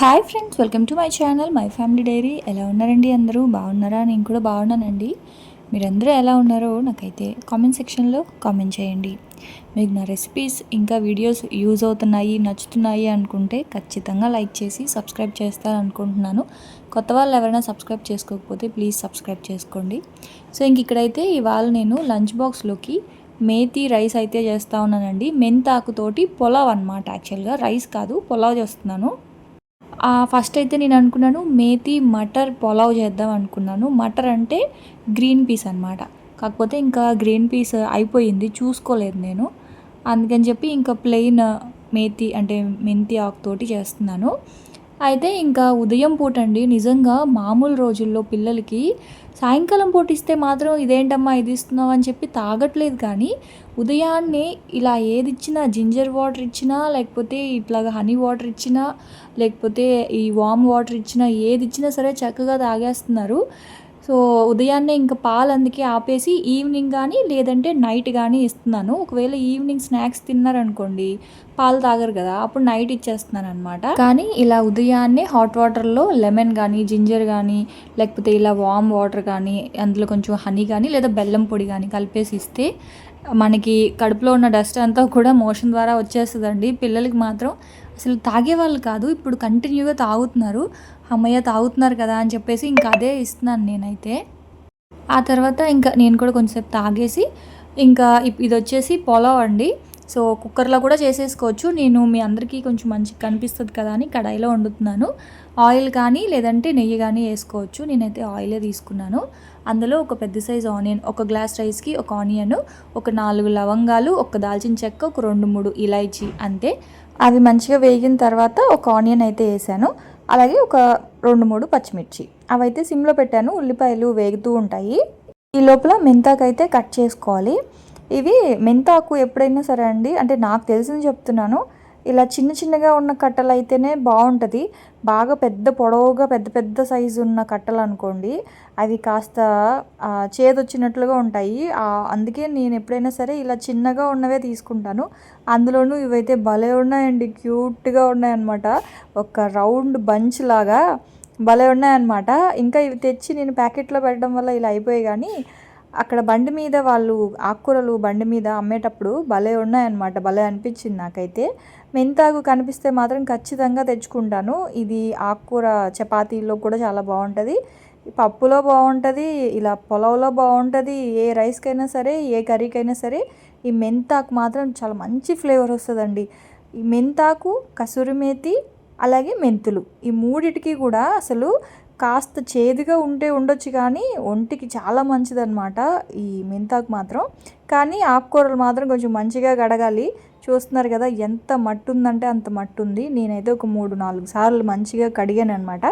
Hi friends welcome to my channel my family diary ఎలా ఉన్నారండి అందరూ? బాగున్నారా? నేను కూడా బాగున్నానండి. మీరందరూ ఎలా ఉన్నారో నాకైతే కామెంట్ సెక్షన్లో కామెంట్ చేయండి. మీకు నా రెసిపీస్ ఇంకా వీడియోస్ యూజ్ అవుతున్నాయి నచ్చుతున్నాయి అనుకుంటే ఖచ్చితంగా లైక్ చేసి సబ్స్క్రైబ్ చేస్తారనుకుంటున్నాను. కొత్త వాళ్ళు ఎవరైనా సబ్స్క్రైబ్ చేసుకోకపోతే ప్లీజ్ సబ్స్క్రైబ్ చేసుకోండి. సో ఇంక ఇక్కడైతే ఇవాళ నేను లంచ్ బాక్స్లోకి మేతి రైస్ అయితే చేస్తూ ఉన్నానండి. మెంతాకుతోటి పొలావ్ అనమాట యాక్చువల్గా రైస్ కాదు పొలావ్ చేస్తున్నాను. ఫస్ట్ అయితే నేను అనుకున్నాను మేతి మటర్ పొలావ్ చేద్దాం అనుకున్నాను. మటర్ అంటే గ్రీన్ పీస్ అనమాట కాకపోతే ఇంకా గ్రీన్ పీస్ అయిపోయింది చూసుకోలేదు నేను. అందుకని చెప్పి ఇంకా ప్లెయిన్ మేతి అంటే మెంతి ఆకుతోటి చేస్తున్నాను. అయితే ఇంకా ఉదయం పూట అండి. నిజంగా మామూలు రోజుల్లో పిల్లలకి సాయంకాలం పూట ఇస్తే మాత్రం ఇదేంటమ్మా ఇది ఇస్తున్నావు అని చెప్పి తాగట్లేదు కానీ ఉదయాన్నే ఇలా ఏది ఇచ్చినా జింజర్ వాటర్ ఇచ్చినా లేకపోతే ఇట్లాగా హనీ వాటర్ ఇచ్చినా లేకపోతే ఈ వామ్ వాటర్ ఇచ్చినా ఏది ఇచ్చినా సరే చక్కగా తాగేస్తున్నారు. సో ఉదయాన్నే ఇంకా పాలు అందుకే ఆపేసి ఈవినింగ్ కానీ లేదంటే నైట్ కానీ ఇస్తున్నాను. ఒకవేళ ఈవినింగ్ స్నాక్స్ తిన్నారనుకోండి పాలు తాగరు కదా అప్పుడు నైట్ ఇచ్చేస్తున్నాను అనమాట కానీ ఇలా ఉదయాన్నే హాట్ వాటర్లో లెమన్ కానీ జింజర్ కానీ లేకపోతే ఇలా వామ్ వాటర్ కానీ అందులో కొంచెం హనీ కానీ లేదా బెల్లం పొడి కానీ కలిపేసి ఇస్తే మనకి కడుపులో ఉన్న డస్ట్ అంతా కూడా మోషన్ ద్వారా వచ్చేస్తుందండి. పిల్లలకి మాత్రం అసలు తాగేవాళ్ళు కాదు ఇప్పుడు కంటిన్యూగా తాగుతున్నారు. అమ్మయ్య తాగుతున్నారు కదా అని చెప్పేసి ఇంకా అదే ఇస్తున్నాను నేనైతే. ఆ తర్వాత ఇంకా నేను కూడా కొంచెంసేపు తాగేసి ఇంకా ఇది వచ్చేసి పొలావ్ అండి. సో కుక్కర్లో కూడా చేసేసుకోవచ్చు. నేను మీ అందరికీ కొంచెం మంచిగా కనిపిస్తుంది కదా అని కడాయిలో వండుతున్నాను. ఆయిల్ కానీ లేదంటే నెయ్యి కానీ వేసుకోవచ్చు. నేనైతే ఆయిలే తీసుకున్నాను. అందులో ఒక పెద్ద సైజ్ ఆనియన్ ఒక గ్లాస్ రైస్కి ఒక ఆనియన్ ఒక నాలుగు లవంగాలు ఒక దాల్చిన చెక్క ఒక రెండు మూడు ఇలాచీ అంతే. అవి మంచిగా వేగిన తర్వాత ఒక ఆనియన్ అయితే వేసాను. అలాగే ఒక రెండు మూడు పచ్చిమిర్చి. అవైతే సిమ్లో పెట్టాను. ఉల్లిపాయలు వేగుతూ ఉంటాయి. ఈ లోపల మెంతాకైతే కట్ చేసుకోవాలి. ఇవి మెంతాకు ఎప్పుడైనా సరే అండి అంటే నాకు తెలిసింది చెప్తున్నాను ఇలా చిన్న చిన్నగా ఉన్న కట్టలు అయితేనే బాగుంటుంది. బాగా పెద్ద పొడవుగా పెద్ద పెద్ద సైజు ఉన్న కట్టలు అనుకోండి అవి కాస్త చేదొచ్చినట్లుగా ఉంటాయి. అందుకే నేను ఎప్పుడైనా సరే ఇలా చిన్నగా ఉన్నవే తీసుకుంటాను. అందులోనూ ఇవైతే భలే ఉన్నాయండి. క్యూట్గా ఉన్నాయన్నమాట. ఒక రౌండ్ బంచ్ లాగా భలే ఉన్నాయన్నమాట. ఇంకా ఇవి తెచ్చి నేను ప్యాకెట్లో పెట్టడం వల్ల ఇలా అయిపోయాయి కానీ అక్కడ బండి మీద వాళ్ళు ఆకుకూరలు బండి మీద అమ్మేటప్పుడు భలే ఉన్నాయన్నమాట భలే అనిపించింది నాకైతే. మెంతాకు కనిపిస్తే మాత్రం ఖచ్చితంగా తెచ్చుకుంటాను. ఇది ఆకుకూర చపాతీలో కూడా చాలా బాగుంటుంది. పప్పులో బాగుంటుంది ఇలా పొలంలో బాగుంటుంది ఏ రైస్కైనా సరే ఏ కర్రీకైనా సరే ఈ మెంతాకు మాత్రం చాలా మంచి ఫ్లేవర్ వస్తుందండి. ఈ మెంతాకు కసూరి మేతి అలాగే మెంతులు. ఈ మూడిటికి కూడా అసలు కాస్త చేదుగా ఉంటే ఉండొచ్చు కానీ ఒంటికి చాలా మంచిదన్నమాట ఈ మెంతాకు మాత్రం. కానీ ఆకుకూరలు మాత్రం కొంచెం మంచిగా గడగాలి చూస్తున్నారు కదా ఎంత మట్టు ఉందంటే అంత మట్టు ఉంది నేనైతే ఒక మూడు నాలుగు సార్లు మంచిగా కడిగాను అనమాట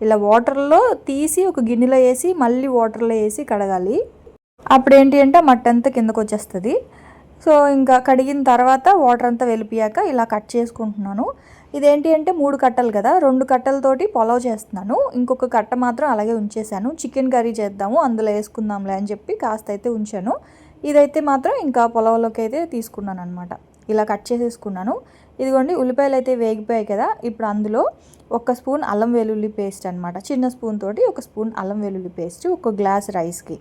ఇలా వాటర్లో తీసి ఒక గిన్నెలో వేసి మళ్ళీ వాటర్లో వేసి కడగాలి. అప్పుడు ఏంటి అంటే మట్టి అంతా కిందకు వచ్చేస్తుంది సో ఇంకా కడిగిన తర్వాత వాటర్ అంతా వెళ్ళిపోయాక ఇలా కట్ చేసుకుంటున్నాను. ఇదేంటి అంటే మూడు కట్టలు కదా రెండు కట్టలతోటి పొలవ్ చేస్తున్నాను. ఇంకొక కట్ట మాత్రం అలాగే ఉంచేసాను. చికెన్ కర్రీ చేద్దాము అందులో వేసుకుందాంలే అని చెప్పి కాస్త అయితే ఉంచాను. ఇదైతే మాత్రం ఇంకా పొలవలోకి అయితే తీసుకున్నాను అనమాట ఇలా కట్ చేసేసుకున్నాను. ఇదిగోండి ఉల్లిపాయలు అయితే వేగిపోయాయి కదా ఇప్పుడు అందులో ఒక స్పూన్ అల్లం వెల్లుల్లి పేస్ట్ అనమాట చిన్న స్పూన్ తోటి ఒక స్పూన్ అల్లం వెల్లుల్లి పేస్ట్ ఒక గ్లాస్ రైస్కి.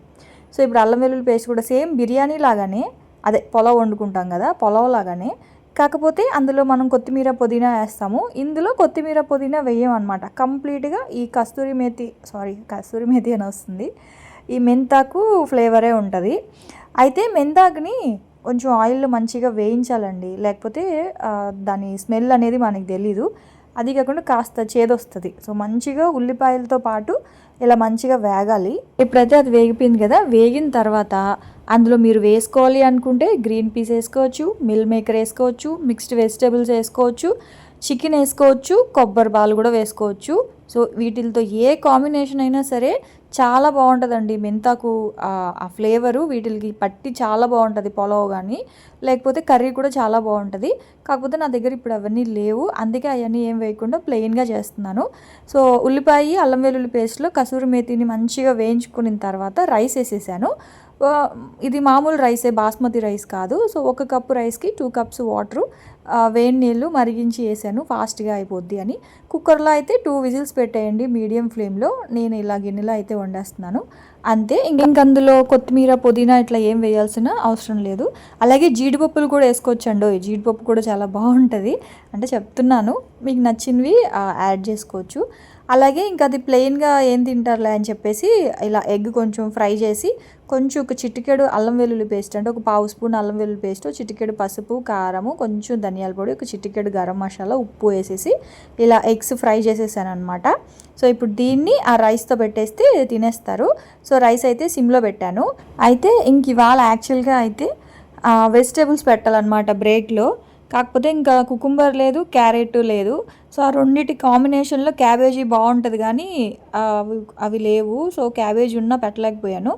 సో ఇప్పుడు అల్లం వెల్లుల్లి పేస్ట్ కూడా సేమ్ బిర్యానీ లాగానే అదే పొలవ్ వండుకుంటాం కదా పొలవ్ లాగానే కాకపోతే అందులో మనం కొత్తిమీర పుదీనా వేస్తాము. ఇందులో కొత్తిమీర పుదీనా వేయమన్నమాట. కంప్లీట్గా ఈ కస్తూరి మేతి సారీ కస్తూరి మేతి అని వస్తుంది. ఈ మెంతాకు ఫ్లేవరే ఉంటుంది. అయితే మెంతాకుని కొంచెం ఆయిల్లో మంచిగా వేయించాలండి. లేకపోతే దాని స్మెల్ అనేది మనకి తెలీదు. అది కాకుండా కాస్త చేదొస్తుంది. సో మంచిగా ఉల్లిపాయలతో పాటు ఇలా మంచిగా వేగాలి. ఇప్పుడైతే అది వేగిపోయింది కదా వేగిన తర్వాత అందులో మీరు వేసుకోవాలి అనుకుంటే గ్రీన్ పీస్ వేసుకోవచ్చు మిల్ మేకర్ వేసుకోవచ్చు మిక్స్డ్ వెజిటేబుల్స్ వేసుకోవచ్చు చికెన్ వేసుకోవచ్చు కొబ్బరి బాలు కూడా వేసుకోవచ్చు. సో వీటితో ఏ కాంబినేషన్ అయినా సరే చాలా బాగుంటుందండి మెంతాకు ఆ ఫ్లేవరు. వీటికి పట్టి చాలా బాగుంటుంది పొలవ్ కానీ లేకపోతే కర్రీ కూడా చాలా బాగుంటుంది. కాకపోతే నా దగ్గర ఇప్పుడు అవన్నీ లేవు. అందుకే అవన్నీ ఏం వేయకుండా ప్లెయిన్గా చేస్తున్నాను. సో ఉల్లిపాయ అల్లం వెల్లుల్లి పేస్ట్లో కసూరి మేతిని మంచిగా వేయించుకున్న తర్వాత రైస్ వేసేసాను. ఇది మామూలు రైసే బాస్మతి రైస్ కాదు. సో ఒక కప్పు రైస్కి టూ కప్స్ వాటరు వేడి నీళ్ళు మరిగించి వేసాను. ఫాస్ట్గా అయిపోద్ది అని. కుక్కర్లో అయితే టూ విజిల్స్ పెట్టేయండి మీడియం ఫ్లేమ్లో. నేను ఇలా గిన్నెలో అయితే వండేస్తున్నాను. అంతే. ఇంక అందులో కొత్తిమీర పుదీనా ఇట్లా ఏం వేయాల్సిన అవసరం లేదు. అలాగే జీడిపప్పులు కూడా వేసుకోవచ్చండి. జీడిపప్పు కూడా చాలా బాగుంటుంది. అంటే చెప్తున్నాను మీకు నచ్చినవి యాడ్ చేసుకోవచ్చు. అలాగే ఇంకా అది ప్లెయిన్గా ఏం తింటారులే అని చెప్పేసి ఇలా ఎగ్ కొంచెం ఫ్రై చేసి కొంచెం ఒక చిటికెడు అల్లం వెల్లుల్లి పేస్ట్ అంటే ఒక పావు స్పూన్ అల్లం వెల్లుల్లి పేస్ట్ చిటికెడు పసుపు కారము కొంచెం ధనియాల పొడి ఒక చిటికెడు గరం మసాలా ఉప్పు వేసేసి ఇలా ఎగ్స్ ఫ్రై చేసేసాను అనమాట సో ఇప్పుడు దీన్ని ఆ రైస్తో పెట్టేస్తే తినేస్తారు. సో రైస్ అయితే సిమ్లో పెట్టాను. అయితే ఇంక ఇవాళ యాక్చువల్గా అయితే వెజిటేబుల్స్ పెట్టాలన్నమాట బ్రేక్లో కాకపోతే ఇంకా కుకుంబర్ లేదు క్యారెట్ లేదు. సో ఆ రెండింటి కాంబినేషన్లో క్యాబేజీ బాగుంటుంది కానీ అవి అవి లేవు. సో క్యాబేజీ ఉన్నా పెట్టలేకపోయాను.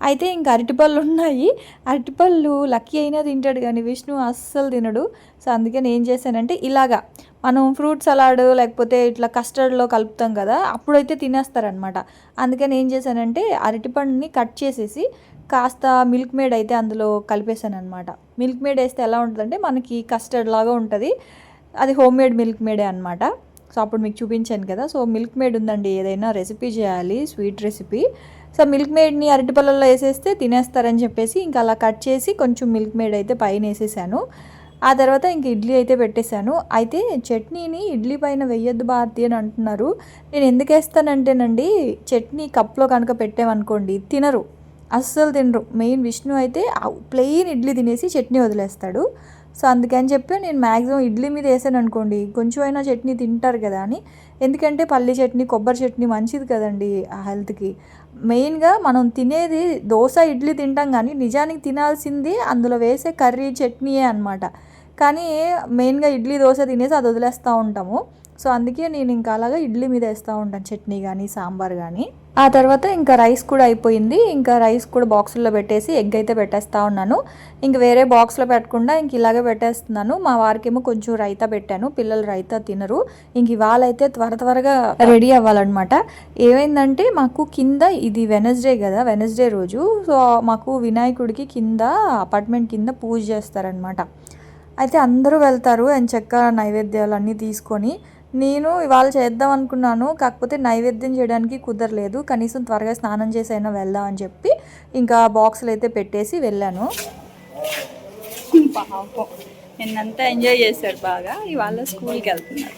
అయితే ఇంకా అరటిపళ్ళు ఉన్నాయి. అరటిపళ్ళు లక్కీ అయినా తింటాడు కానీ విష్ణు అస్సలు తినడు. సో అందుకే ఏం చేశానంటే ఇలాగా మనం ఫ్రూట్ సలాడ్ లేకపోతే ఇట్లా కస్టర్డ్లో కలుపుతాం కదా అప్పుడైతే తినేస్తారనమాట అందుకని ఏం చేశానంటే అరటిపండుని కట్ చేసేసి కాస్త మిల్క్ మేడ్ అయితే అందులో కలిపేశాను అనమాట మిల్క్ మేడ్ వేస్తే ఎలా ఉంటుందంటే మనకి కస్టర్డ్ లాగా ఉంటుంది. అది హోమ్ మేడ్ మిల్క్ మేడే అనమాట సో అప్పుడు మీకు చూపించాను కదా. సో మిల్క్ మేడ్ ఉందండి. ఏదైనా రెసిపీ చేయాలి. Sweet recipe. సో మిల్క్ మేడ్ని అరటిపళ్ళల్లో వేసేస్తే తినేస్తారని చెప్పేసి ఇంకా అలా కట్ చేసి కొంచెం మిల్క్ మేడ్ అయితే పైన వేసేసాను. ఆ తర్వాత ఇంక ఇడ్లీ అయితే పెట్టేశాను. అయితే చట్నీని ఇడ్లీ పైన వెయ్యొద్దు భారతి అని అంటున్నారు. నేను ఎందుకు వేస్తానంటేనండి చట్నీ కప్లో కనుక పెట్టామనుకోండి తినరు. అస్సలు తినరు. మెయిన్ విష్ణు అయితే ప్లెయిన్ ఇడ్లీ తినేసి చట్నీ వదిలేస్తాడు. సో అందుకని చెప్పి నేను మ్యాక్సిమం ఇడ్లీ మీద వేసాను అనుకోండి కొంచెం అయినా చట్నీ తింటారు కదా అని. ఎందుకంటే పల్లి చట్నీ కొబ్బరి చట్నీ మంచిది కదండి ఆ హెల్త్కి. మెయిన్గా మనం తినేది దోశ ఇడ్లీ తింటాం కానీ నిజానికి తినాల్సింది అందులో వేసే కర్రీ చట్నీయే అనమాట కానీ మెయిన్గా ఇడ్లీ దోశ తినేసి అది వదిలేస్తూ ఉంటాము. సో అందుకే నేను ఇంకా అలాగా ఇడ్లీ మీద వేస్తూ ఉంటాను చట్నీ కానీ సాంబార్ కానీ ఆ తర్వాత ఇంకా రైస్ కూడా అయిపోయింది. ఇంకా రైస్ కూడా బాక్సుల్లో పెట్టేసి ఎగ్ అయితే పెట్టేస్తూ ఉన్నాను. ఇంక వేరే బాక్స్లో పెట్టకుండా ఇంక ఇలాగే పెట్టేస్తున్నాను. మా వారికేమో కొంచెం రైతా పెట్టాను. పిల్లలు రైతా తినరు. ఇంక ఇవాళైతే త్వర త్వరగా రెడీ అవ్వాలన్నమాట. ఏమైందంటే మాకు కింద ఇది వెనస్డే కదా వెనస్డే రోజు. సో మాకు వినాయకుడికి కింద అపార్ట్మెంట్ కింద పూజ చేస్తారనమాట అయితే అందరూ వెళ్తారు. అండ్ చెక్క నైవేద్యాలు అన్నీ తీసుకొని నేను ఇవాళ చేద్దాం అనుకున్నాను కాకపోతే నైవేద్యం చేయడానికి కుదరలేదు. కనీసం త్వరగా స్నానం చేసి అయినా వెళ్దాం అని చెప్పి ఇంకా బాక్సులు అయితే పెట్టేసి వెళ్ళాను. నిన్నంతా ఎంజాయ్ చేశారు బాగా. ఇవాళ స్కూల్కి వెళ్తున్నారు.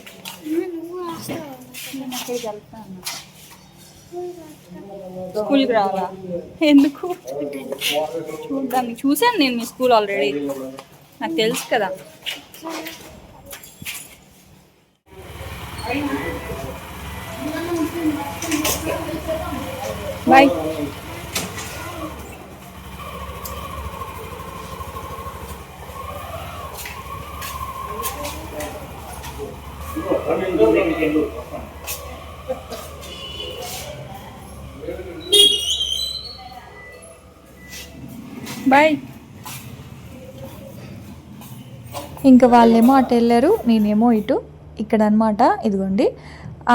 స్కూల్కి రావాలా ఎందుకు? చూద్దాం చూశాను నేను మీ స్కూల్ ఆల్రెడీ. నాకు తెలుసు కదా. బాయ్ బాయ్ ఇంకా వాళ్ళేమో అటు వెళ్ళారు నేనేమో ఇటు. ఇక్కడ అనమాట ఇదిగోండి.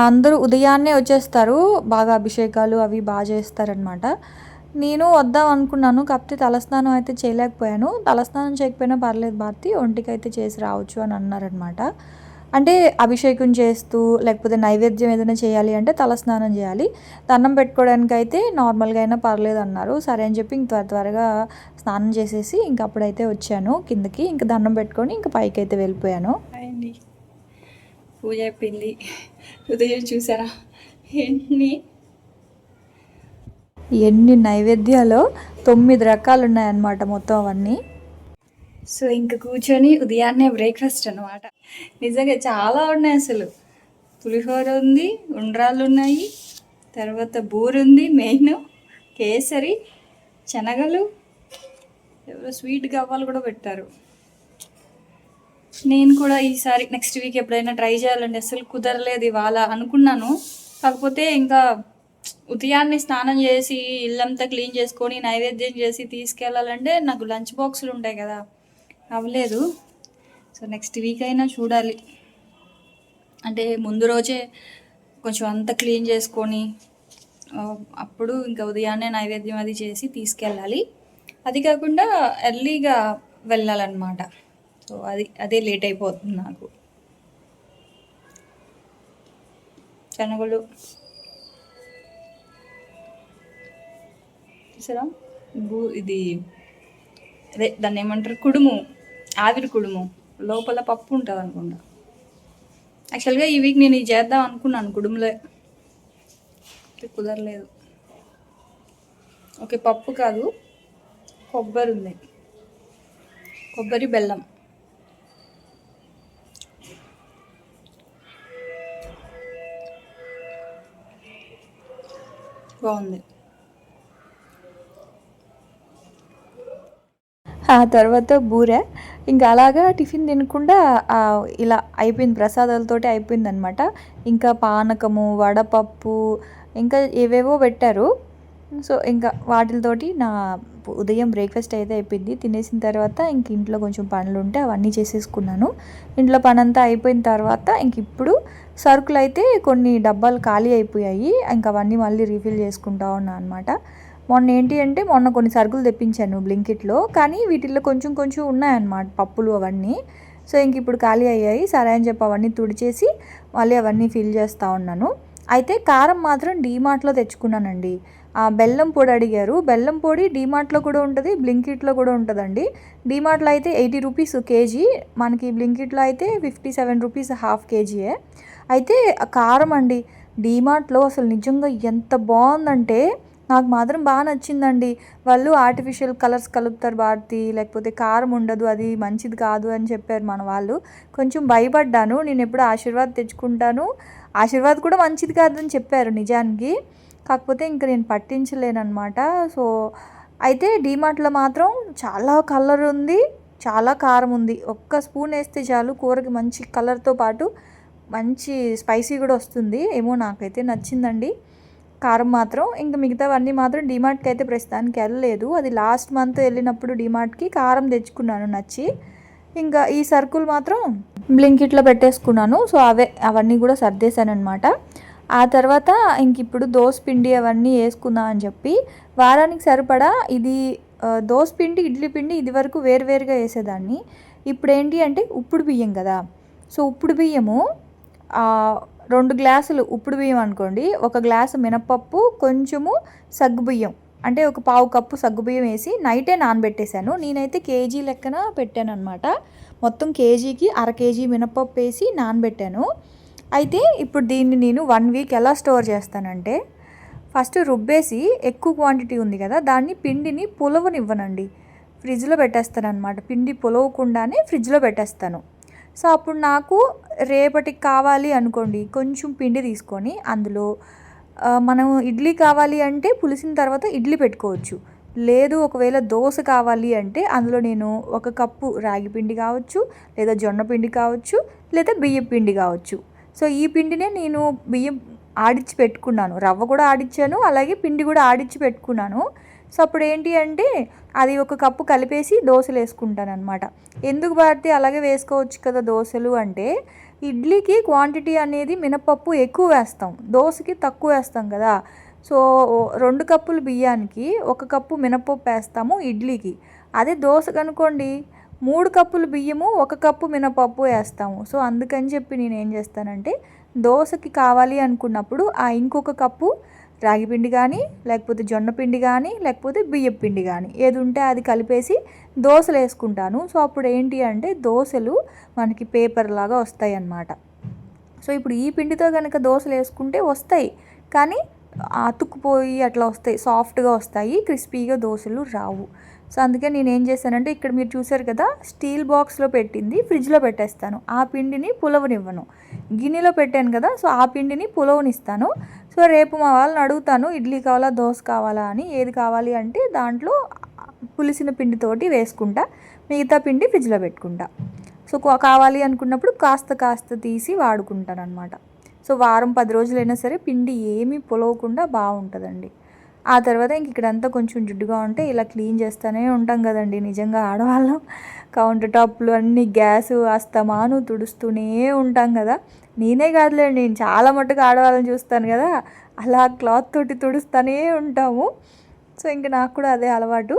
అందరూ ఉదయాన్నే వచ్చేస్తారు బాగా అభిషేకాలు అవి బాగా చేస్తారనమాట. నేను వద్దాం అనుకున్నాను కాకపోతే తలస్నానం అయితే చేయలేకపోయాను. తలస్నానం చేయకపోయినా పర్లేదు భారతి ఒంటికి అయితే చేసి రావచ్చు అని అన్నారనమాట. అంటే అభిషేకం చేస్తూ లేకపోతే నైవేద్యం ఏదైనా చేయాలి అంటే తలస్నానం చేయాలి. దండం పెట్టుకోవడానికి అయితే నార్మల్గా అయినా పర్లేదు అన్నారు. సరే అని చెప్పి ఇంక త్వర త్వరగా స్నానం చేసేసి ఇంక అప్పుడైతే వచ్చాను కిందకి. ఇంక దండం పెట్టుకొని ఇంక పైకి అయితే వెళ్ళిపోయాను పూజ అయిపోయింది ఉదయం చూసారా? ఎన్ని? ఎన్ని నైవేద్యాలు తొమ్మిది రకాలు ఉన్నాయన్నమాట మొత్తం అవన్నీ. సో ఇంక కూర్చొని ఉదయాన్నే బ్రేక్ఫాస్ట్ అనమాట నిజంగా చాలా ఉన్నాయి అసలు. పులిహోర ఉంది ఉండ్రాళ్ళు ఉన్నాయి తర్వాత బూరు ఉంది మెయిన్ కేసరి శనగలు ఎవరో స్వీట్ గవ్వలు కూడా పెట్టారు. నేను కూడా ఈసారి నెక్స్ట్ వీక్ ఎప్పుడైనా ట్రై చేయాలండి. అసలు కుదరలేదు ఇవాళ అనుకున్నాను. కాకపోతే ఇంకా ఉదయాన్నే స్నానం చేసి ఇల్లంతా క్లీన్ చేసుకొని నైవేద్యం చేసి తీసుకెళ్ళాలంటే నాకు లంచ్ బాక్సులు ఉంటాయి కదా అవ్వలేదు. సో నెక్స్ట్ వీక్ అయినా చూడాలి. అంటే ముందు రోజే కొంచెం అంతా క్లీన్ చేసుకొని అప్పుడు ఇంకా ఉదయాన్నే నైవేద్యం అది చేసి తీసుకెళ్ళాలి. అది కాకుండా ఎర్లీగా వెళ్ళాలన్నమాట. సో అది అదే లేట్ అయిపోతుంది నాకు. శనగలు. చూసారా? భూ ఇది అదే దాన్ని ఏమంటారు? కుడుము ఆవిరి కుడుము. లోపల పప్పు ఉంటుంది అనుకుంటా. యాక్చువల్గా ఈ వీక్ నేను ఇది చేద్దాం అనుకున్నాను కుడుములే. కుదరలేదు. ఓకే పప్పు కాదు. కొబ్బరి ఉంది. కొబ్బరి బెల్లం. బాగుంది. ఆ తర్వాత బూర. ఇంకా అలాగా టిఫిన్ తినకుండా ఇలా అయిపోయింది ప్రసాదాలతోటి అయిపోయింది అనమాట ఇంకా పానకము వడపప్పు ఇంకా ఏవేవో పెట్టారు. సో ఇంకా వాటితోటి నా ఉదయం బ్రేక్ఫాస్ట్ అయితే అయిపోయింది. తినేసిన తర్వాత ఇంక ఇంట్లో కొంచెం పనులు ఉంటే అవన్నీ చేసేసుకున్నాను. ఇంట్లో పని అంతా అయిపోయిన తర్వాత ఇంక ఇప్పుడు సరుకులు అయితే కొన్ని డబ్బాలు ఖాళీ అయిపోయాయి. ఇంకా అవన్నీ మళ్ళీ రీఫిల్ చేసుకుంటా ఉన్నా అనమాట మొన్న ఏంటి అంటే మొన్న కొన్ని సరుకులు తెప్పించాను బ్లింకిట్లో. కానీ వీటిల్లో కొంచెం కొంచెం ఉన్నాయన్నమాట పప్పులు అవన్నీ. సో ఇంక ఇప్పుడు ఖాళీ అయ్యాయి. సరే అని చెప్పి అవన్నీ తుడిచేసి మళ్ళీ అవన్నీ ఫిల్ చేస్తూ ఉన్నాను. అయితే కారం మాత్రం డీమార్ట్లో తెచ్చుకున్నానండి. బెల్లం పొడి అడిగారు. బెల్లం పొడి డీమార్ట్లో కూడా ఉంటుంది బ్లింకిట్లో కూడా ఉంటుందండి. డీమార్ట్లో అయితే ఎయిటీ రూపీస్ కేజీ మనకి బ్లింకిట్లో అయితే ఫిఫ్టీ సెవెన్ రూపీస్ హాఫ్ కేజీయే. అయితే కారం అండి డీమార్ట్లో అసలు నిజంగా ఎంత బాగుందంటే నాకు మాత్రం బాగా నచ్చిందండి. వాళ్ళు ఆర్టిఫిషియల్ కలర్స్ కలుపుతారు భారతి లేకపోతే కారం ఉండదు అది మంచిది కాదు అని చెప్పారు మన వాళ్ళు. కొంచెం భయపడ్డాను నేను ఎప్పుడు ఆశీర్వాద్ తెచ్చుకుంటాను. ఆశీర్వాద్ కూడా మంచిది కాదు అని చెప్పారు నిజానికి. కాకపోతే ఇంకా నేను పట్టించలేనమాట సో అయితే డీమార్ట్లో మాత్రం చాలా కలర్ ఉంది చాలా కారం ఉంది. ఒక్క స్పూన్ వేస్తే చాలు కూరకి మంచి కలర్తో పాటు మంచి స్పైసీ కూడా వస్తుంది ఏమో నాకైతే నచ్చిందండి. కారం మాత్రం ఇంకా మిగతావన్నీ మాత్రం డిమార్ట్కి అయితే ప్రస్తుతానికి వెళ్ళలేదు. అది లాస్ట్ మంత్ వెళ్ళినప్పుడు డిమార్ట్కి కారం తెచ్చుకున్నాను నచ్చి. ఇంకా ఈ సరుకులు మాత్రం బ్లింకిట్లో పెట్టేసుకున్నాను. సో అవే అవన్నీ కూడా సర్దేశాను అనమాట ఆ తర్వాత ఇంక ఇప్పుడు పిండి అవన్నీ వేసుకుందాం అని చెప్పి వారానికి సరిపడా ఇది దోశ పిండి ఇడ్లీ పిండి ఇది వరకు వేరువేరుగా వేసేదాన్ని. ఇప్పుడు ఏంటి అంటే ఉప్పుడు బియ్యం కదా. సో ఉప్పుడు బియ్యము రెండు గ్లాసులు ఉప్పుడు బియ్యం అనుకోండి. ఒక గ్లాసు మినపప్పు కొంచెము సగ్గుబియ్యం అంటే ఒక పావు కప్పు సగ్గుబియ్యం వేసి నైటే నానబెట్టేశాను. నేనైతే కేజీ లెక్కన పెట్టాను అనమాట మొత్తం కేజీకి అర కేజీ మినపప్పు వేసి నానబెట్టాను. అయితే ఇప్పుడు దీన్ని నేను వన్ వీక్ ఎలా స్టోర్ చేస్తానంటే ఫస్ట్ రుబ్బేసి ఎక్కువ క్వాంటిటీ ఉంది కదా దాన్ని పిండిని పులవనివ్వనండి. ఫ్రిడ్జ్లో పెట్టేస్తాను అనమాట పిండి పులవకుండానే ఫ్రిడ్జ్లో పెట్టేస్తాను. సో అప్పుడు నాకు రేపటికి కావాలి అనుకోండి కొంచెం పిండి తీసుకొని అందులో మనం ఇడ్లీ కావాలి అంటే పులిసిన తర్వాత ఇడ్లీ పెట్టుకోవచ్చు. లేదు ఒకవేళ దోశ కావాలి అంటే అందులో నేను ఒక కప్పు రాగి పిండి కావచ్చు లేదా జొన్న పిండి కావచ్చు లేదా బియ్యం పిండి కావచ్చు. సో ఈ పిండినే నేను బియ్యం ఆడిచ్చి పెట్టుకున్నాను. రవ్వ కూడా ఆడిచ్చాను అలాగే పిండి కూడా ఆడిచ్చి పెట్టుకున్నాను. సో అప్పుడు ఏంటి అంటే అది ఒక కప్పు కలిపేసి దోశలు వేసుకుంటాను అనమాట ఎందుకు పడితే అలాగే వేసుకోవచ్చు కదా దోశలు అంటే ఇడ్లీకి క్వాంటిటీ అనేది మినపప్పు ఎక్కువ వేస్తాం దోశకి తక్కువ వేస్తాం కదా. సో రెండు కప్పులు బియ్యానికి ఒక కప్పు మినపప్పు వేస్తాము ఇడ్లీకి. అదే దోశ కనుకోండి మూడు కప్పులు బియ్యము ఒక కప్పు మినపప్పు వేస్తాము. సో అందుకని చెప్పి నేను ఏం చేస్తానంటే దోశకి కావాలి అనుకున్నప్పుడు ఆ ఇంకొక కప్పు రాగి పిండి కానీ లేకపోతే జొన్న పిండి కానీ లేకపోతే బియ్యం పిండి కానీ ఏది ఉంటే అది కలిపేసి దోశలు వేసుకుంటాను. సో అప్పుడు ఏంటి అంటే దోశలు మనకి పేపర్ లాగా వస్తాయి అన్నమాట సో ఇప్పుడు ఈ పిండితో కనుక దోశలు వేసుకుంటే వస్తాయి. కానీ అతుక్కుపోయి అట్లా వస్తాయి. సాఫ్ట్గా వస్తాయి. క్రిస్పీగా దోశలు రావు. సో అందుకే నేను ఏం చేశానంటే ఇక్కడ మీరు చూసారు కదా స్టీల్ బాక్స్లో పెట్టింది ఫ్రిడ్జ్లో పెట్టేస్తాను. ఆ పిండిని పులవనివ్వను. గిన్నెలో పెట్టాను కదా సో ఆ పిండిని పులవనిస్తాను. సో రేపు మా వాళ్ళని అడుగుతాను ఇడ్లీ కావాలా దోశ కావాలా అని ఏది కావాలి అంటే దాంట్లో పులిసిన పిండితోటి వేసుకుంటా మిగతా పిండి ఫ్రిడ్జ్లో పెట్టుకుంటా. సో కావాలి అనుకున్నప్పుడు కాస్త కాస్త తీసి వాడుకుంటాను అనమాట సో వారం పది రోజులైనా సరే పిండి ఏమీ పులవకుండా బాగుంటుందండి. ఆ తర్వాత ఇంక ఇక్కడంతా కొంచెం జిడ్డుగా ఉంటే ఇలా క్లీన్ చేస్తూనే ఉంటాం కదండి. నిజంగా ఆడవాళ్ళం కౌంటర్ టాప్లు అన్ని గ్యాస్ అస్తమాను తుడుస్తూనే ఉంటాం కదా. నేనే కాదులేండి నేను చాలా మట్టుకు ఆడవాళ్ళని చూస్తాను కదా. అలా క్లాత్ తోటి తుడుస్తూనే ఉంటాము. సో ఇంక నాకు కూడా అదే అలవాటు.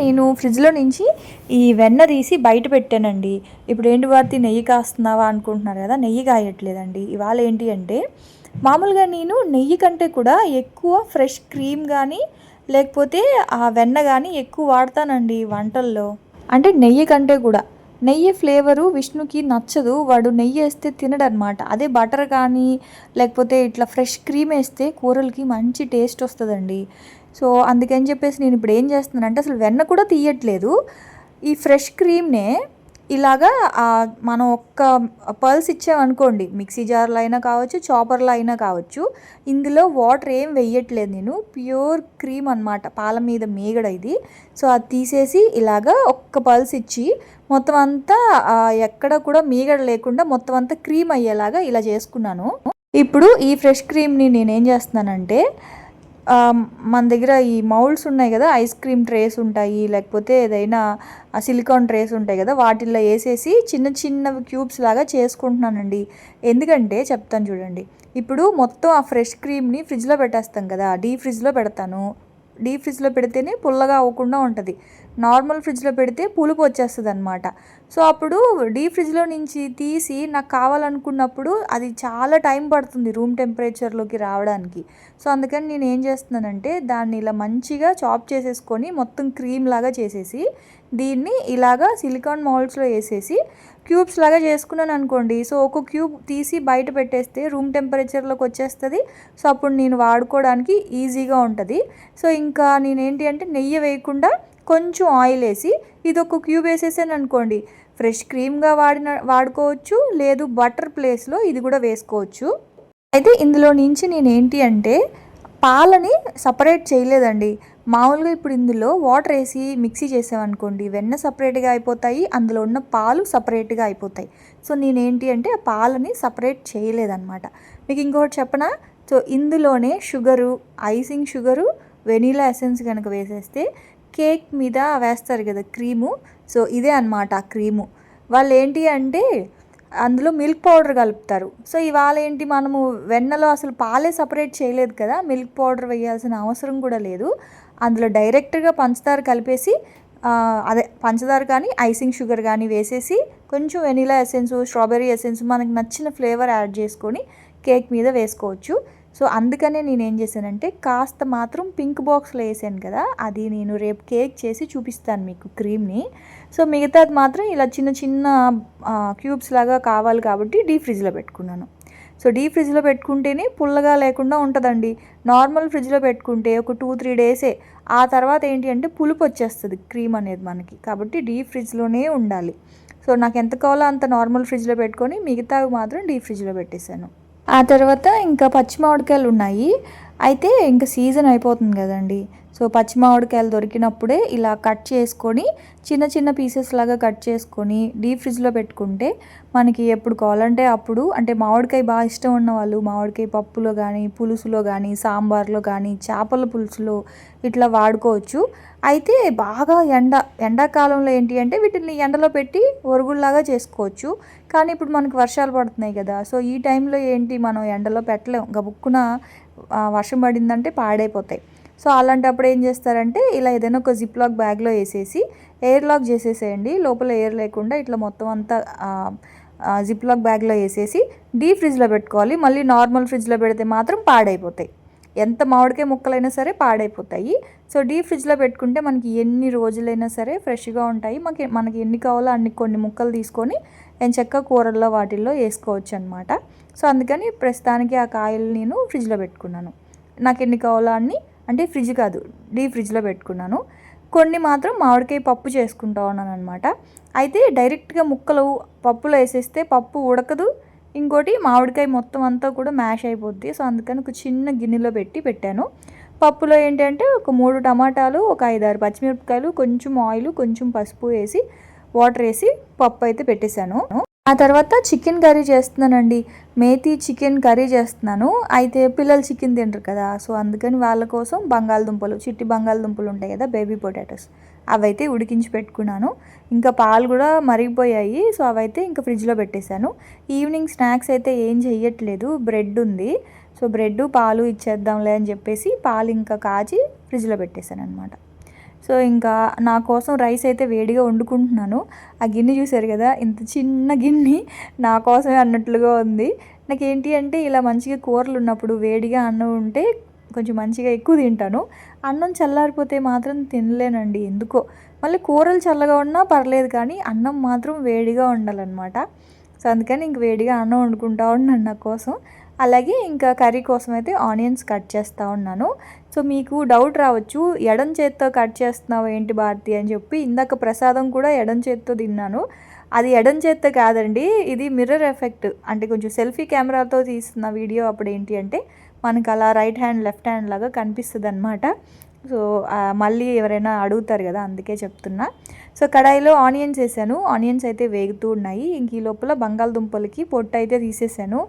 నేను ఫ్రిడ్జ్లో నుంచి ఈ వెన్న తీసి బయట పెట్టానండి. ఇప్పుడు ఏంటి వాటి నెయ్యి కాస్తున్నావా అనుకుంటున్నారు కదా నెయ్యి కాయట్లేదండి. ఇవాళ ఏంటి అంటే మామూలుగా నేను నెయ్యి కంటే కూడా ఎక్కువ ఫ్రెష్ క్రీమ్ కానీ లేకపోతే ఆ వెన్న కానీ ఎక్కువ వాడతానండి వంటల్లో. అంటే నెయ్యి కంటే కూడా. నెయ్యి ఫ్లేవరు విష్ణుకి నచ్చదు. వాడు నెయ్యి వేస్తే తినడనమాట. అదే బటర్ కానీ లేకపోతే ఇట్లా ఫ్రెష్ క్రీమ్ వేస్తే కూరలకి మంచి టేస్ట్ వస్తుందండి. సో అందుకని చెప్పేసి నేను ఇప్పుడు ఏం చేస్తున్నానంటే అసలు వెన్న కూడా తీయట్లేదు. ఈ ఫ్రెష్ క్రీమ్నే ఇలాగా మనం ఒక్క పల్స్ ఇచ్చామనుకోండి మిక్సీ జార్లో అయినా కావచ్చు చాపర్లో అయినా కావచ్చు ఇందులో వాటర్ ఏం వెయ్యట్లేదు నేను ప్యూర్ క్రీమ్ అన్నమాట పాల మీద మీగడ ఇది. సో అది తీసేసి ఇలాగా ఒక్క పల్స్ ఇచ్చి మొత్తం అంతా ఎక్కడ కూడా మీగడ లేకుండా మొత్తం అంతా క్రీమ్ అయ్యేలాగా ఇలా చేసుకున్నాను. ఇప్పుడు ఈ ఫ్రెష్ క్రీమ్ని నేను ఏం చేస్తున్నానంటే మన దగ్గర ఈ మౌల్డ్స్ ఉన్నాయి కదా ఐస్ క్రీమ్ ట్రేస్ ఉంటాయి లేకపోతే ఏదైనా సిలికాన్ ట్రేస్ ఉంటాయి కదా వాటిల్లో వేసేసి చిన్న చిన్న క్యూబ్స్ లాగా చేసుకుంటున్నానండి. ఎందుకంటే చెప్తాను చూడండి ఇప్పుడు మొత్తం ఆ ఫ్రెష్ క్రీమ్ని ఫ్రిడ్జ్లో పెట్టేస్తాం కదా డీ ఫ్రిడ్జ్లో పెడతాను. డీ ఫ్రిడ్జ్లో పెడితేనే పుల్లగా అవ్వకుండా ఉంటుంది. నార్మల్ ఫ్రిడ్జ్లో పెడితే పులుపు వచ్చేస్తుంది అనమాట సో అప్పుడు డీ ఫ్రిడ్జ్లో నుంచి తీసి నాకు కావాలనుకున్నప్పుడు అది చాలా టైం పడుతుంది రూమ్ టెంపరేచర్లోకి రావడానికి. సో అందుకని నేను ఏం చేస్తున్నానంటే దాన్ని ఇలా మంచిగా చాప్ చేసేసుకొని మొత్తం క్రీమ్ లాగా చేసేసి దీన్ని ఇలాగా సిలికాన్ మౌల్డ్స్లో వేసేసి క్యూబ్స్ లాగా చేసుకున్నాను అనుకోండి. సో ఒక క్యూబ్ తీసి బయట పెట్టేస్తే రూమ్ టెంపరేచర్లోకి వచ్చేస్తుంది. సో అప్పుడు నేను వాడుకోవడానికి ఈజీగా ఉంటుంది. సో ఇంకా నేనేంటి అంటే నెయ్యి వేయకుండా కొంచెం ఆయిల్ వేసి ఇది ఒక క్యూబ్ వేసేసాను అనుకోండి. ఫ్రెష్ క్రీమ్గా వాడిన వాడుకోవచ్చు లేదు బటర్ ప్లేస్లో ఇది కూడా వేసుకోవచ్చు. అయితే ఇందులో నుంచి నేను ఏంటి అంటే పాలని సపరేట్ చేయలేదండి. మామూలుగా ఇప్పుడు ఇందులో వాటర్ వేసి మిక్సీ చేసామనుకోండి వెన్న సపరేట్గా అయిపోతాయి అందులో ఉన్న పాలు సపరేట్గా అయిపోతాయి. సో నేనేంటి అంటే ఆ పాలని సపరేట్ చేయలేదన్నమాట. మీకు ఇంకొకటి చెప్పనా? సో ఇందులోనే sugar icing sugar vanilla essence కనుక వేసేస్తే కేక్ మీద వేస్తారు కదా క్రీము. సో ఇదే అన్నమాట ఆ క్రీము. వాళ్ళు ఏంటి అంటే అందులో మిల్క్ పౌడర్ కలుపుతారు. సో ఇవాళ ఏంటి మనము వెన్నలో అసలు పాలే సపరేట్ చేయలేదు కదా మిల్క్ పౌడర్ వేయాల్సిన అవసరం కూడా లేదు. అందులో డైరెక్ట్గా పంచదార కలిపేసి అదే పంచదార కానీ ఐసింగ్ షుగర్ కానీ వేసేసి కొంచెం వెనిలా ఎసెన్స్ స్ట్రాబెర్రీ ఎసెన్స్ మనకు నచ్చిన ఫ్లేవర్ యాడ్ చేసుకొని కేక్ మీద వేసుకోవచ్చు. సో అందుకనే నేను ఏం చేశానంటే కాస్త మాత్రం పింక్ బాక్స్లో వేసాను కదా అది నేను రేపు కేక్ చేసి చూపిస్తాను మీకు క్రీమ్ని. సో మిగతాది మాత్రం ఇలా చిన్న చిన్న క్యూబ్స్ లాగా కావాలి కాబట్టి డీ ఫ్రిడ్జ్లో పెట్టుకున్నాను. సో డీ ఫ్రిడ్జ్లో పెట్టుకుంటేనే పుల్లగా లేకుండా ఉంటుందండి. నార్మల్ ఫ్రిడ్జ్లో పెట్టుకుంటే ఒక టూ త్రీ డేసే ఆ తర్వాత ఏంటి అంటే పులుపు వచ్చేస్తుంది క్రీమ్ అనేది మనకి కాబట్టి డీ ఫ్రిడ్జ్లోనే ఉండాలి. సో నాకు ఎంత కావాలో అంత నార్మల్ ఫ్రిడ్జ్లో పెట్టుకొని మిగతావి మాత్రం డీ ఫ్రిడ్జ్లో పెట్టేశాను. ఆ తర్వాత ఇంకా పచ్చి మామిడికాయలు ఉన్నాయి. అయితే ఇంకా సీజన్ అయిపోతుంది కదండి. సో పచ్చి మామిడికాయలు దొరికినప్పుడే ఇలా కట్ చేసుకొని చిన్న చిన్న పీసెస్ లాగా కట్ చేసుకొని డీప్ ఫ్రిడ్జ్లో పెట్టుకుంటే మనకి ఎప్పుడు కావాలంటే అప్పుడు అంటే మామిడికాయ బాగా ఇష్టం ఉన్న వాళ్ళు మామిడికాయ పప్పులో కానీ పులుసులో కానీ సాంబార్లో కానీ చేపల పులుసులో ఇట్లా వాడుకోవచ్చు. అయితే బాగా ఎండ ఎండాకాలంలో ఏంటి అంటే వీటిని ఎండలో పెట్టి ఒరుగుల్లాగా చేసుకోవచ్చు. కానీ ఇప్పుడు మనకు వర్షాలు పడుతున్నాయి కదా సో ఈ టైంలో ఏంటి మనం ఎండలో పెట్టలేం. గబుక్కున వర్షం పడిందంటే పాడైపోతాయి. సో అలాంటప్పుడు ఏం చేస్తారంటే ఇలా ఏదైనా ఒక జిప్ లాక్ బ్యాగ్లో వేసేసి ఎయిర్ లాక్ చేసేసేయండి. లోపల ఎయిర్ లేకుండా ఇట్లా మొత్తం అంతా జిప్ లాక్ బ్యాగ్లో వేసేసి డీ ఫ్రిడ్జ్లో పెట్టుకోవాలి. మళ్ళీ నార్మల్ ఫ్రిడ్జ్లో పెడితే మాత్రం పాడైపోతాయి. ఎంత మామిడికాయ ముక్కలైనా సరే పాడైపోతాయి. సో డీ ఫ్రిడ్జ్లో పెట్టుకుంటే మనకి ఎన్ని రోజులైనా సరే ఫ్రెష్గా ఉంటాయి. మనకి మనకి ఎన్ని కావాలో అన్ని కొన్ని ముక్కలు తీసుకొని ఎంచక్క కూరల్లో వాటిల్లో వేసుకోవచ్చు అనమాట సో అందుకని ప్రస్తుతానికి ఆ కాయలు నేను ఫ్రిడ్జ్లో పెట్టుకున్నాను. నాకు ఎన్ని కావాలో అన్ని అంటే ఫ్రిడ్జ్ కాదు డీ ఫ్రిడ్జ్లో పెట్టుకున్నాను. కొన్ని మాత్రం మామిడికాయ పప్పు చేసుకుంటా ఉన్నాను అనమాట అయితే డైరెక్ట్గా ముక్కలు పప్పులో వేసేస్తే పప్పు ఉడకదు ఇంకోటి మామిడికాయ మొత్తం అంతా కూడా మ్యాష్ అయిపోద్ది. సో అందుకని ఒక చిన్న గిన్నెలో పెట్టి పెట్టాను. పప్పులో ఏంటంటే ఒక మూడు టమాటాలు ఒక ఐదారు పచ్చిమిరపకాయలు కొంచెం ఆయిల్ కొంచెం పసుపు వేసి వాటర్ వేసి పప్పు అయితే పెట్టేశాను. ఆ తర్వాత చికెన్ కర్రీ చేస్తున్నానండి. మేతి చికెన్ కర్రీ చేస్తున్నాను. అయితే పిల్లలు చికెన్ తింటారు కదా సో అందుకని వాళ్ళ కోసం బంగాళదుంపలు చిట్టి బంగాళదుంపలు ఉంటాయి కదా బేబీ పొటాటోస్. అవైతే ఉడికించి పెట్టుకున్నాను. ఇంకా పాలు కూడా మరిగిపోయాయి సో అవైతే ఇంకా ఫ్రిడ్జ్లో పెట్టేశాను. ఈవినింగ్ స్నాక్స్ అయితే ఏం చెయ్యట్లేదు. బ్రెడ్ ఉంది. సో బ్రెడ్ పాలు ఇచ్చేద్దాంలే అని చెప్పేసి పాలు ఇంకా కాచి ఫ్రిడ్జ్లో పెట్టేశాను అనమాట సో ఇంకా నా కోసం రైస్ అయితే వేడిగా వండుకుంటున్నాను. ఆ గిన్నె చూసారు కదా ఇంత చిన్న గిన్నె నా కోసమే అన్నట్లుగా ఉంది. నాకేంటి అంటే ఇలా మంచిగా కూరలు ఉన్నప్పుడు వేడిగా అన్నం ఉంటే కొంచెం మంచిగా ఎక్కువ తింటాను. అన్నం చల్లారిపోతే మాత్రం తినలేనండి ఎందుకో. మళ్ళీ కూరలు చల్లగా ఉన్నా పర్లేదు కానీ అన్నం మాత్రం వేడిగా ఉండాలన్నమాట సో అందుకని ఇంక వేడిగా అన్నం వండుకుంటా ఉన్నాను నా కోసం. అలాగే ఇంకా కర్రీ కోసం అయితే ఆనియన్స్ కట్ చేస్తూ ఉన్నాను. సో మీకు డౌట్ రావచ్చు ఎడం చేత్తో కట్ చేస్తున్నావు ఏంటి భారతి అని చెప్పి ఇందాక ప్రసాదం కూడా ఎడం చేత్తో తిన్నాను. అది ఎడం చేత్తో కాదండి ఇది మిర్రర్ ఎఫెక్ట్. అంటే కొంచెం సెల్ఫీ కెమెరాతో తీస్తున్న వీడియో అప్పుడు ఏంటి అంటే మనకు అలా రైట్ హ్యాండ్ లెఫ్ట్ హ్యాండ్ లాగా కనిపిస్తుంది అనమాట సో మళ్ళీ ఎవరైనా అడుగుతారు కదా అందుకే చెప్తున్నా. సో కడాయిలో ఆనియన్స్ వేసాను. ఆనియన్స్ అయితే వేగుతూ ఉన్నాయి. ఇంక ఈ లోపల బంగాళదుంపలకి పొట్టు అయితే తీసేసాను.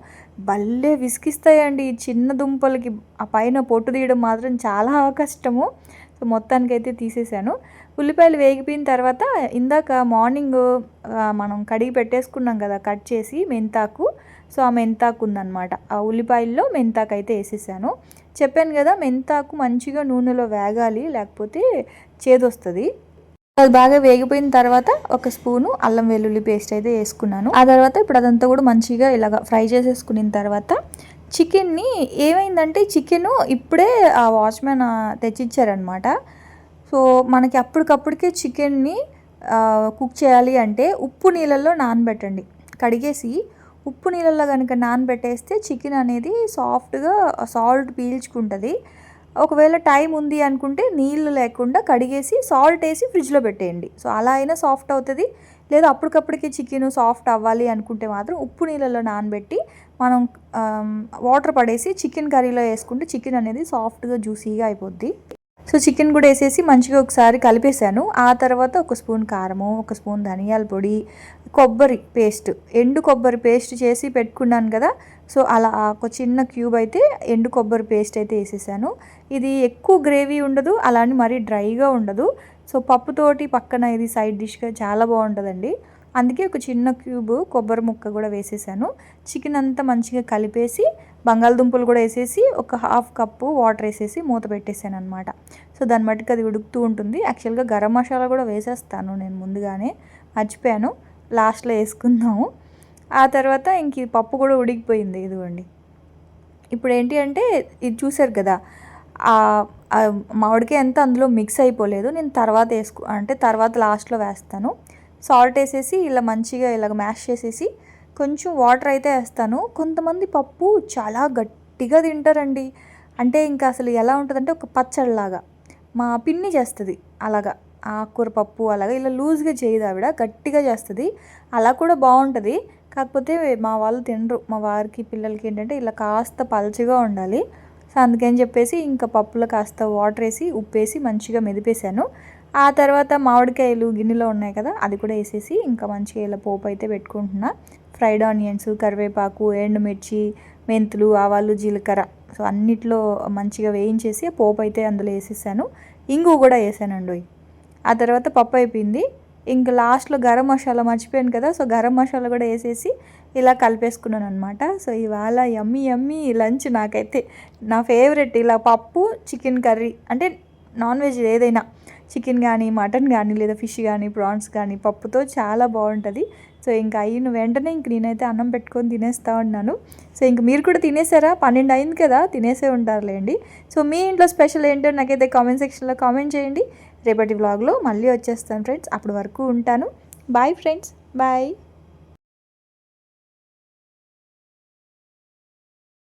భలే విసిగిస్తాయండి ఈ చిన్న దుంపలకి. ఆ పైన పొట్టు తీయడం మాత్రం చాలా కష్టము. సో మొత్తానికైతే తీసేసాను. ఉల్లిపాయలు వేగిపోయిన తర్వాత ఇందాక మార్నింగ్ మనం కడిగి పెట్టేసుకున్నాం కదా కట్ చేసి మెంతాకు. సో ఆ మెంతాకు ఉందన్నమాట. ఆ ఉల్లిపాయల్లో మెంతాకు అయితే వేసేసాను. చెప్పాను కదా మెంతాకు మంచిగా నూనెలో వేగాలి లేకపోతే చేదొస్తుంది. అది బాగా వేగిపోయిన తర్వాత ఒక స్పూను అల్లం వెల్లుల్లి పేస్ట్ అయితే వేసుకున్నాను. ఆ తర్వాత ఇప్పుడు అదంతా కూడా మంచిగా ఇలాగ ఫ్రై చేసేసుకున్న తర్వాత చికెన్ని ఏమైందంటే చికెను ఇప్పుడే ఆ వాచ్మెన్ తెచ్చిచ్చారనమాట సో మనకి అప్పటికప్పటికే చికెన్ని కుక్ చేయాలి అంటే ఉప్పు నీళ్ళల్లో నానబెట్టండి. కడిగేసి ఉప్పు నీళ్ళల్లో కనుక నానబెట్టేస్తే చికెన్ అనేది సాఫ్ట్గా సాల్ట్ పీల్చుకుంటుంది. ఒకవేళ టైం ఉంది అనుకుంటే నీళ్ళు లేకుండా కడిగేసి సాల్ట్ వేసి ఫ్రిడ్జ్లో పెట్టేయండి. సో అలా అయినా సాఫ్ట్ అవుతుంది. లేదా అప్పటికప్పటికి చికెన్ సాఫ్ట్ అవ్వాలి అనుకుంటే మాత్రం ఉప్పు నీళ్ళలో నానబెట్టి మనం వాటర్ పడేసి చికెన్ కర్రీలో వేసుకుంటే చికెన్ అనేది సాఫ్ట్గా జ్యూసీగా అయిపోద్ది. సో చికెన్ కూడా వేసేసి మంచిగా ఒకసారి కలిపేశాను. ఆ తర్వాత ఒక స్పూన్ కారము ఒక స్పూన్ ధనియాల పొడి కొబ్బరి పేస్ట్ ఎండు కొబ్బరి పేస్ట్ చేసి పెట్టుకున్నాను కదా. సో అలా ఒక చిన్న క్యూబ్ అయితే ఎండు కొబ్బరి పేస్ట్ అయితే వేసేసాను. ఇది ఎక్కువ గ్రేవీ ఉండదు అలానే మరీ డ్రైగా ఉండదు. సో పప్పుతోటి పక్కన ఇది సైడ్ డిష్గా చాలా బాగుంటుందండి. అందుకే ఒక చిన్న క్యూబ్ కొబ్బరి ముక్క కూడా వేసేసాను. చికెన్ అంతా మంచిగా కలిపేసి బంగాళదుంపలు కూడా వేసేసి ఒక హాఫ్ కప్పు వాటర్ వేసేసి మూత పెట్టేసాను అనమాట సో దాన్ని మట్టుకు అది ఉడుకుతూ ఉంటుంది. యాక్చువల్గా గరం మసాలా కూడా వేసేస్తాను నేను ముందుగానే. మర్చిపోయాను. లాస్ట్లో వేసుకుందాము. ఆ తర్వాత ఇంక పప్పు కూడా ఉడికిపోయింది ఇదిగోండి. ఇప్పుడు ఏంటి అంటే ఇది చూసారు కదా ఆ ఆ మామిడికాయ అందులో మిక్స్ అయిపోలేదు. నేను తర్వాత వేసుకు అంటే తర్వాత లాస్ట్లో వేస్తాను. సాల్ట్ వేసేసి ఇలా మంచిగా ఇలాగ మ్యాష్ చేసేసి కొంచెం వాటర్ అయితే వేస్తాను. కొంతమంది పప్పు చాలా గట్టిగా తింటారండి. అంటే ఇంకా అసలు ఎలా ఉంటుందంటే ఒక పచ్చడిలాగా. మా పిన్ని చేస్తుంది అలాగా. ఆకుకూర పప్పు అలాగా ఇలా లూజ్గా చేయదు ఆవిడ గట్టిగా చేస్తుంది. అలా కూడా బాగుంటుంది. కాకపోతే మా వాళ్ళు తినరు. మా వారికి పిల్లలకి ఏంటంటే ఇలా కాస్త పల్చగా ఉండాలి. సో అందుకని చెప్పేసి ఇంకా పప్పులో కాస్త వాటర్ వేసి ఉప్పు వేసి మంచిగా మెదిపేశాను. ఆ తర్వాత మామిడికాయలు గిన్నెలో ఉన్నాయి కదా అది కూడా వేసేసి ఇంకా మంచిగా ఇలా పోపు అయితే పెట్టుకుంటున్నా. ఫ్రైడ్ ఆనియన్స్ కరివేపాకు ఎండుమిర్చి మెంతులు ఆవాలు జీలకర్ర. సో అన్నిట్లో మంచిగా వేయించేసి పోపు అయితే అందులో వేసేసాను. ఇంగు కూడా వేసానండి. ఆ తర్వాత పప్పు అయిపోయింది. ఇంకా లాస్ట్లో గరం మసాలా మర్చిపోయాను కదా సో గరం మసాలా కూడా వేసేసి ఇలా కలిపేసుకున్నాను అనమాట సో ఇవాళ యమ్మీ యమ్మీ లంచ్ నాకైతే నా ఫేవరెట్ ఇలా పప్పు చికెన్ కర్రీ అంటే నాన్ వెజ్ ఏదైనా చికెన్ కానీ మటన్ కానీ లేదా ఫిష్ కానీ ప్రాన్స్ కానీ పప్పుతో చాలా బాగుంటుంది. సో ఇంకా అయిన వెంటనే ఇంక నేనైతే అన్నం పెట్టుకొని తినేస్తూ ఉన్నాను. సో ఇంక మీరు కూడా తినేసారా? పన్నెండు అయింది కదా తినేసే ఉంటారులేండి. సో మీ ఇంట్లో స్పెషల్ ఏంటో నాకైతే కామెంట్ సెక్షన్లో కామెంట్ చేయండి. రేపటి వ్లాగ్లో మళ్ళీ వచ్చేస్తాను ఫ్రెండ్స్ అప్పటి వరకు ఉంటాను. Bye friends bye